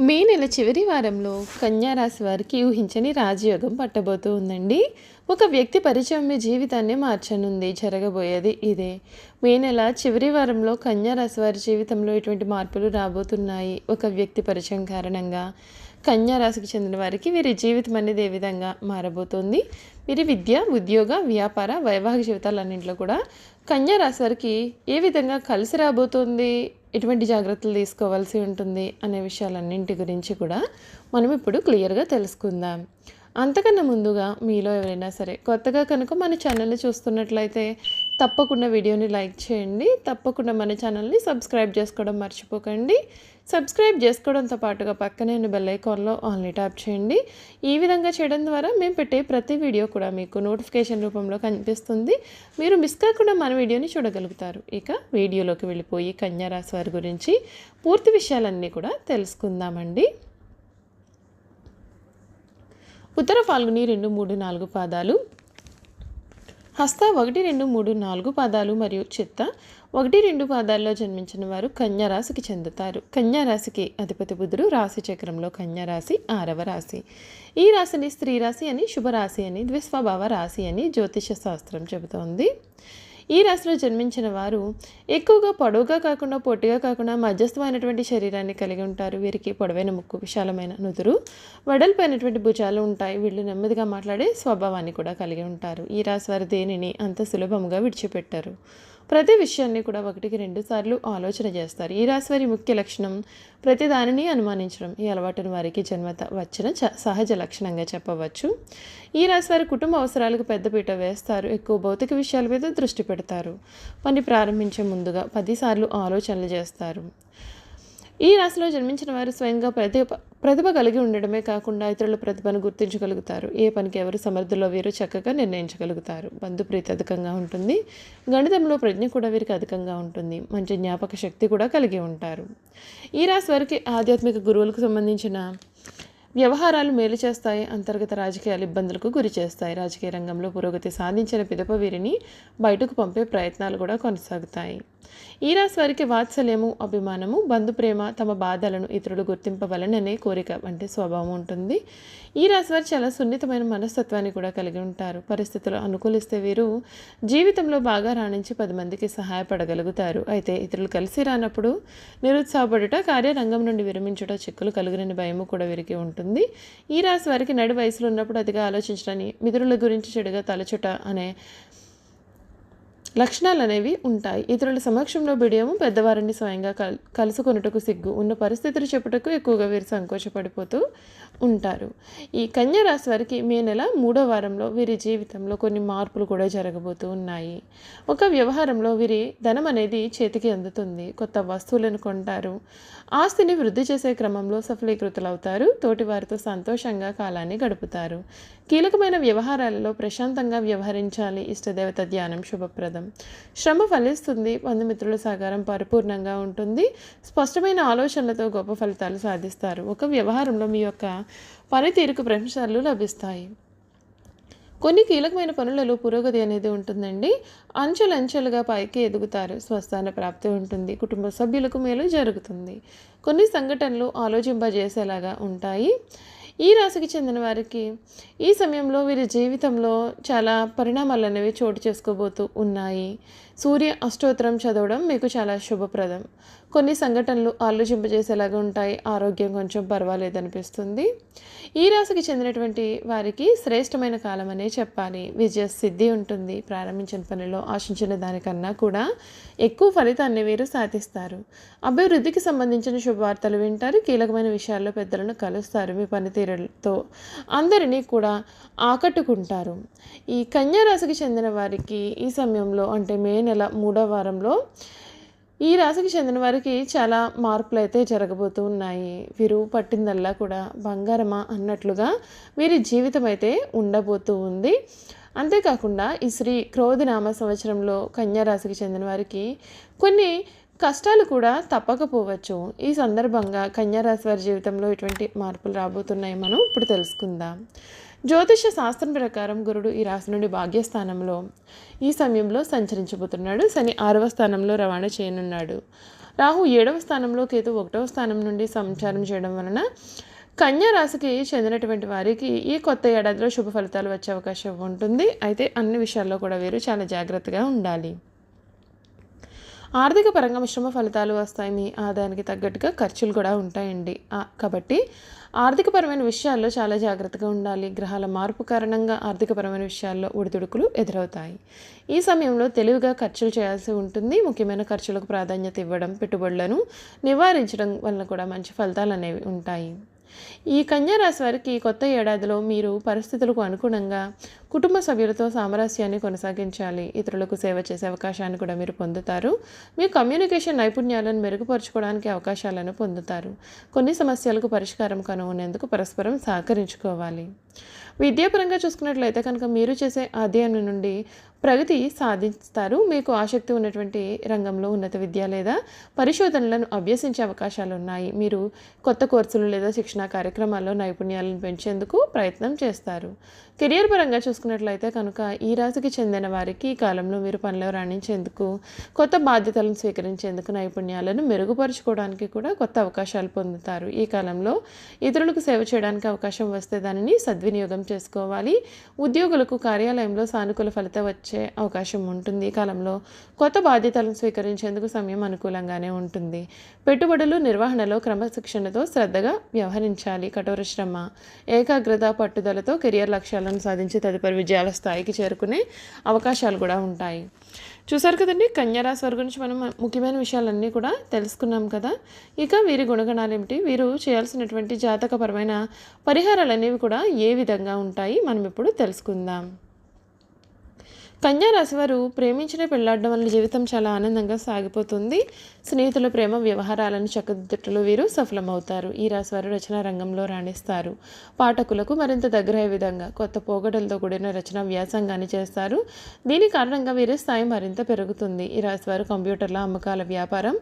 మే నెల చివరి వారంలో కన్యారాశి వారికి ఊహించని రాజయోగం పట్టబోతూ ఉందండి. ఒక వ్యక్తి పరిచయం మీ జీవితాన్ని మార్చనుంది జరగబోయేది ఇదే. మే నెల చివరి వారంలో కన్యారాశి వారి జీవితంలో ఎటువంటి మార్పులు రాబోతున్నాయి? ఒక వ్యక్తి పరిచయం కారణంగా కన్యారాశికి చెందిన వారికి వీరి జీవితం అనేది ఏ విధంగా మారబోతోంది? వీరి విద్య ఉద్యోగ వ్యాపార వైవాహిక జీవితాలన్నింటిలో కూడా కన్యారాశి వారికి ఏ విధంగా కలిసి రాబోతోంది? ఎటువంటి జాగ్రత్తలు తీసుకోవాల్సి ఉంటుంది అనే విషయాలన్నింటి గురించి కూడా మనం ఇప్పుడు క్లియర్గా తెలుసుకుందాం. అంతకన్నా ముందుగా మీలో ఎవరైనా సరే కొత్తగా కనుక మన ఛానల్ని చూస్తున్నట్లయితే తప్పకుండా వీడియోని లైక్ చేయండి. తప్పకుండా మన ఛానల్ని సబ్స్క్రైబ్ చేసుకోవడం మర్చిపోకండి. సబ్స్క్రైబ్ చేసుకోవడంతో పాటుగా పక్కనే ఉన్న బెల్ ఐకాన్లో ఆన్లీ ట్యాప్ చేయండి. ఈ విధంగా చేయడం ద్వారా మేము పెట్టే ప్రతి వీడియో కూడా మీకు నోటిఫికేషన్ రూపంలో కనిపిస్తుంది. మీరు మిస్ కాకుండా మన వీడియోని చూడగలుగుతారు. ఇక వీడియోలోకి వెళ్ళిపోయి కన్యారాశి వారి గురించి పూర్తి విషయాలన్నీ కూడా తెలుసుకుందామండి. ఉత్తర ఫాల్గుని రెండు మూడు నాలుగు పాదాలు. హస్త ఒకటి రెండు మూడు నాలుగు పాదాలు మరియు చిత్త ఒకటి రెండు పాదాల్లో జన్మించిన వారు కన్యారాశికి చెందుతారు. కన్యారాశికి అధిపతి బుధుడు రాశి చక్రంలో కన్యారాశి ఆరవ రాశి. ఈ రాశిని స్త్రీ రాశి అని శుభరాశి అని ద్విస్వభావ రాశి అని జ్యోతిష శాస్త్రం చెబుతోంది. ఈ రాశిలో జన్మించిన వారు ఎక్కువగా పొడవుగా కాకుండా పొట్టిగా కాకుండా మధ్యస్థమైనటువంటి శరీరాన్ని కలిగి ఉంటారు. వీరికి పొడవైన ముక్కు విశాలమైన నుదురు వెడల్పైనటువంటి భుజాలు ఉంటాయి. వీళ్ళు నెమ్మదిగా మాట్లాడే స్వభావాన్ని కూడా కలిగి ఉంటారు. ఈ రాశి వారు దేనిని అంత సులభంగా విడిచిపెట్టారు. ప్రతి విషయాన్ని కూడా ఒకటికి రెండు సార్లు ఆలోచన చేస్తారు. ఈ రాశి వారి ముఖ్య లక్షణం ప్రతి దానిని అనుమానించడం. ఈ అలవాటును వారికి జన్మత వచ్చిన చ సహజ లక్షణంగా చెప్పవచ్చు. ఈ రాశి వారి కుటుంబ అవసరాలకు పెద్దపీట వేస్తారు. ఎక్కువ భౌతిక విషయాల మీద దృష్టి పెడతారు. పని ప్రారంభించే ముందుగా పదిసార్లు ఆలోచనలు చేస్తారు. ఈ రాశిలో జన్మించిన వారు స్వయంగా ప్రతి ప్రతిభ కలిగి ఉండడమే కాకుండా ఇతరుల ప్రతిభను గుర్తించగలుగుతారు. ఏ పనికి ఎవరు సమర్థులో వీరు చక్కగా నిర్ణయించగలుగుతారు. బంధుప్రీతి అధికంగా ఉంటుంది. గణితంలో ప్రజ్ఞ కూడా వీరికి అధికంగా ఉంటుంది. మంచి జ్ఞాపక శక్తి కూడా కలిగి ఉంటారు. ఈ రాశి వారికి ఆధ్యాత్మిక గురువులకు సంబంధించిన వ్యవహారాలు మేలు చేస్తాయి అంతర్గత రాజకీయాలు ఇబ్బందులకు గురి చేస్తాయి. రాజకీయ రంగంలో పురోగతి సాధించిన పిదప వీరిని బయటకు పంపే ప్రయత్నాలు కూడా కొనసాగుతాయి. ఈ రాశి వారికి వాత్సల్యము అభిమానము బంధుప్రేమ తమ బాధలను ఇతరులు గుర్తింపవలననే కోరిక వంటి స్వభావం ఉంటుంది. ఈ రాశి వారు చాలా సున్నితమైన మనస్తత్వాన్ని కూడా కలిగి ఉంటారు. పరిస్థితులు అనుకూలిస్తే వీరు జీవితంలో బాగా రాణించి పది మందికి సహాయపడగలుగుతారు. అయితే ఇతరులు కలిసి రానప్పుడు నిరుత్సాహపడుట కార్యరంగం నుండి విరమించుట చిక్కులు కలిగిన భయము కూడా వీరికి ఉంటుంది. ఈ రాశి వారికి నడి వయసులో ఉన్నప్పుడు అతిగా ఆలోచించడాన్ని మిత్రుల గురించి చెడుగా తలచుట అనే లక్షణాలు అనేవి ఉంటాయి. ఇతరుల సమక్షంలో బిడియము పెద్దవారిని స్వయంగా కల్ కలుసుకొనుటకు సిగ్గు. ఉన్న పరిస్థితులు చెప్పుటకు ఎక్కువగా వీరు సంకోచపడిపోతూ ఉంటారు. ఈ కన్యా రాశి వారికి మే నెల మూడో వారంలో వీరి జీవితంలో కొన్ని మార్పులు కూడా జరగబోతూ ఉన్నాయి. ఒక వ్యవహారంలో వీరి ధనం అనేది చేతికి అందుతుంది. కొత్త వస్తువులను కొంటారు. ఆస్తిని వృద్ధి చేసే క్రమంలో సఫలీకృతులవుతారు. తోటి వారితో సంతోషంగా కాలాన్ని గడుపుతారు. కీలకమైన వ్యవహారాలలో ప్రశాంతంగా వ్యవహరించాలి. ఇష్టదేవత ధ్యానం శుభప్రదం. శ్రమ ఫలిస్తుంది బంధుమిత్రుల సహకారం పరిపూర్ణంగా ఉంటుంది. స్పష్టమైన ఆలోచనలతో గొప్ప ఫలితాలు సాధిస్తారు. ఒక వ్యవహారంలో మీ యొక్క పనితీరుకు ప్రశంసలు లభిస్తాయి. కొన్ని కీలకమైన పనులలో పురోగతి అనేది ఉంటుందండి. అంచెలంచెలుగా పైకి ఎదుగుతారు. స్వస్థాన ప్రాప్తి ఉంటుంది. కుటుంబ సభ్యులకు మేలు జరుగుతుంది. కొన్ని సంఘటనలు ఆలోచింపజేసేలాగా ఉంటాయి. ఈ రాశికి చెందిన వారికి ఈ సమయంలో వీరి జీవితంలో చాలా పరిణామాలు అనేవి చోటు చేసుకోబోతూ ఉన్నాయి. సూర్య అష్టోత్తరం చదవడం మీకు చాలా శుభప్రదం. కొన్ని సంఘటనలు ఆలోచింపజేసేలాగా ఉంటాయి. ఆరోగ్యం కొంచెం పర్వాలేదు అనిపిస్తుంది ఈ రాశికి చెందినటువంటి వారికి శ్రేష్టమైన కాలం అనే చెప్పాలి. విజయ సిద్ధి ఉంటుంది. ప్రారంభించిన పనిలో ఆశించిన దానికన్నా కూడా ఎక్కువ ఫలితాన్ని వీరు సాధిస్తారు. అభివృద్ధికి సంబంధించిన శుభవార్తలు వింటారు. కీలకమైన విషయాల్లో పెద్దలను కలుస్తారు. మీ పనితీరుతో అందరినీ కూడా ఆకట్టుకుంటారు. ఈ కన్యా రాశికి చెందిన వారికి ఈ సమయంలో అంటే మే నెల మూడో వారంలో ఈ రాశికి చెందిన వారికి చాలా మార్పులు అయితే జరగబోతూ ఉన్నాయి. వీరు పట్టిందల్లా కూడా బంగారమా అన్నట్లుగా వీరి జీవితం అయితే ఉండబోతూ ఉంది. అంతేకాకుండా ఈ శ్రీ క్రోధినామ సంవత్సరంలో కన్యారాశికి చెందిన వారికి కొన్ని కష్టాలు కూడా తప్పకపోవచ్చు. ఈ సందర్భంగా కన్యారాశి వారి జీవితంలో ఎటువంటి మార్పులు రాబోతున్నాయి మనం ఇప్పుడు తెలుసుకుందాం. జ్యోతిష శాస్త్రం ప్రకారం గురుడు ఈ రాశి నుండి భాగ్యస్థానంలో ఈ సమయంలో సంచరించబోతున్నాడు. శని ఆరవ స్థానంలో రవాణా చేయనున్నాడు. రాహు ఏడవ స్థానంలో కేతు ఒకటవ స్థానం నుండి సంచారం చేయడం వలన కన్యా రాశికి చెందినటువంటి వారికి ఈ కొత్త ఏడాదిలో శుభ ఫలితాలు వచ్చే అవకాశం ఉంటుంది. అయితే అన్ని విషయాల్లో కూడా వీరు చాలా జాగ్రత్తగా ఉండాలి. ఆర్థిక పరంగా మిశ్రమ ఫలితాలు వస్తాయి మీ ఆదాయానికి తగ్గట్టుగా ఖర్చులు కూడా ఉంటాయండి. కాబట్టి ఆర్థికపరమైన విషయాల్లో చాలా జాగ్రత్తగా ఉండాలి. గ్రహాల మార్పు కారణంగా ఆర్థికపరమైన విషయాల్లో ఒడిదుడుకులు ఎదురవుతాయి. ఈ సమయంలో తెలివిగా ఖర్చులు చేయాల్సి ఉంటుంది. ముఖ్యమైన ఖర్చులకు ప్రాధాన్యత ఇవ్వడం పెట్టుబడులను నివారించడం వలన కూడా మంచి ఫలితాలు అనేవి ఉంటాయి. ఈ కన్యారాశి వారికి కొత్త ఏడాదిలో మీరు పరిస్థితులకు అనుగుణంగా కుటుంబ సభ్యులతో సామరస్యాన్ని కొనసాగించాలి. ఇతరులకు సేవ చేసే అవకాశాన్ని కూడా మీరు పొందుతారు. మీ కమ్యూనికేషన్ నైపుణ్యాలను మెరుగుపరుచుకోవడానికి అవకాశాలను పొందుతారు. కొన్ని సమస్యలకు పరిష్కారం కనుగొనేందుకు పరస్పరం సహకరించుకోవాలి. విద్యాపరంగా చూసుకున్నట్లయితే కనుక మీరు చేసే అధ్యయనం నుండి ప్రగతి సాధిస్తారు. మీకు ఆసక్తి ఉన్నటువంటి రంగంలో ఉన్నత విద్య లేదా పరిశోధనలను అభ్యసించే అవకాశాలు ఉన్నాయి. మీరు కొత్త కోర్సులు లేదా శిక్షణా కార్యక్రమాల్లో నైపుణ్యాలను పెంచేందుకు ప్రయత్నం చేస్తారు. కెరియర్ పరంగా చూసుకు చూసుకున్నట్లయితే కనుక ఈ రాశికి చెందిన వారికి ఈ కాలంలో మీరు పనిలో రాణించేందుకు కొత్త బాధ్యతలను స్వీకరించేందుకు నైపుణ్యాలను మెరుగుపరుచుకోవడానికి కూడా కొత్త అవకాశాలు పొందుతారు. ఈ కాలంలో ఇతరులకు సేవ చేయడానికి అవకాశం వస్తే దానిని సద్వినియోగం చేసుకోవాలి. ఉద్యోగులకు కార్యాలయంలో సానుకూల ఫలితం వచ్చే అవకాశం ఉంటుంది. ఈ కాలంలో కొత్త బాధ్యతలను స్వీకరించేందుకు సమయం అనుకూలంగానే ఉంటుంది. పెట్టుబడులు నిర్వహణలో క్రమశిక్షణతో శ్రద్ధగా వ్యవహరించాలి. కఠోర శ్రమ ఏకాగ్రత పట్టుదలతో కెరియర్ లక్ష్యాలను సాధించి తదుపరి విజయాల స్థాయికి చేరుకునే అవకాశాలు కూడా ఉంటాయి. చూసారు కదండి కన్యారాశి వారి గురించి మనం ముఖ్యమైన విషయాలన్నీ కూడా తెలుసుకున్నాం కదా. ఇక వీరి గుణగణాలు ఏమిటి వీరు చేయాల్సినటువంటి జాతకపరమైన పరిహారాలు అనేవి కూడా ఏ విధంగా ఉంటాయి? మనం ఇప్పుడు తెలుసుకుందాం. కన్యా రాశి వారు ప్రేమించిన పెళ్ళాడడం వల్ల జీవితం చాలా ఆనందంగా సాగిపోతుంది. స్నేహితుల ప్రేమ వ్యవహారాలను చక్కదిద్దుటలో వీరు సఫలమవుతారు. ఈ రాశివారు రచనా రంగంలో రాణిస్తారు. పాఠకులకు మరింత దగ్గరయ్యే విధంగా కొత్త పోగడలతో కూడిన రచన వ్యాసంగాన్ని చేస్తారు. దీని కారణంగా వీరి స్థాయి మరింత పెరుగుతుంది. ఈ రాశివారు కంప్యూటర్ల అమ్మకాల వ్యాపారం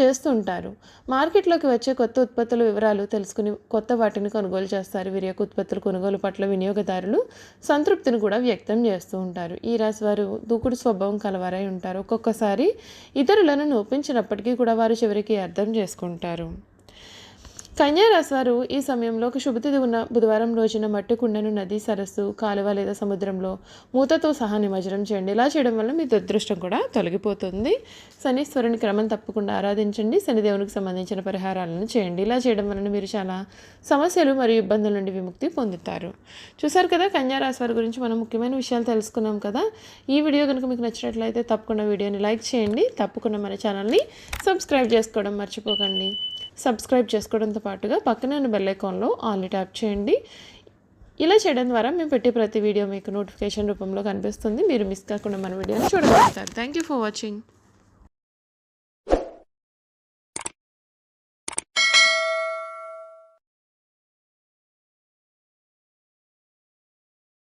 చేస్తుంటారు. మార్కెట్లోకి వచ్చే కొత్త ఉత్పత్తుల వివరాలు తెలుసుకుని కొత్త వాటిని కొనుగోలు చేస్తారు. వీరి యొక్క ఉత్పత్తుల కొనుగోలు పట్ల వినియోగదారులు సంతృప్తిని కూడా వ్యక్తం చేస్తూ ఉంటారు. ఈ రాశివారు దూకుడు స్వభావం కలవారై ఉంటారు. ఒక్కొక్కసారి ఇతరులను నొప్పించినప్పటికీ కూడా వారు చివరికి అర్థం చేసుకుంటారు. కన్యారాశి వారు ఈ సమయంలో ఒక శుభతిథి ఉన్న బుధవారం రోజున మట్టి కుండను నది సరస్సు కాలువ లేదా సముద్రంలో మూతతో సహా నిమజ్జనం చేయండి. ఇలా చేయడం వల్ల మీ దురదృష్టం కూడా తొలగిపోతుంది. శనీశ్వరుని క్రమం తప్పకుండా ఆరాధించండి. శనిదేవునికి సంబంధించిన పరిహారాలను చేయండి. ఇలా చేయడం వలన మీరు చాలా సమస్యలు మరియు ఇబ్బందుల నుండి విముక్తి పొందుతారు. చూసారు కదా కన్యారాశి వారి గురించి మనం ముఖ్యమైన విషయాలు తెలుసుకున్నాం కదా. ఈ వీడియో కనుక మీకు నచ్చినట్లయితే తప్పకుండా వీడియోని లైక్ చేయండి. తప్పకుండా మన ఛానల్ని సబ్స్క్రైబ్ చేసుకోవడం మర్చిపోకండి. సబ్స్క్రైబ్ చేసుకోవడంతో పాటుగా పక్కనే ఉన్న బెల్ ఐకాన్లో ఆల్ని ట్యాప్ చేయండి. ఇలా చేయడం ద్వారా మేము పెట్టే ప్రతి వీడియో మీకు నోటిఫికేషన్ రూపంలో కనిపిస్తుంది. మీరు మిస్ కాకుండా మన వీడియోని చూడగలుగుతారు. Thank you for watching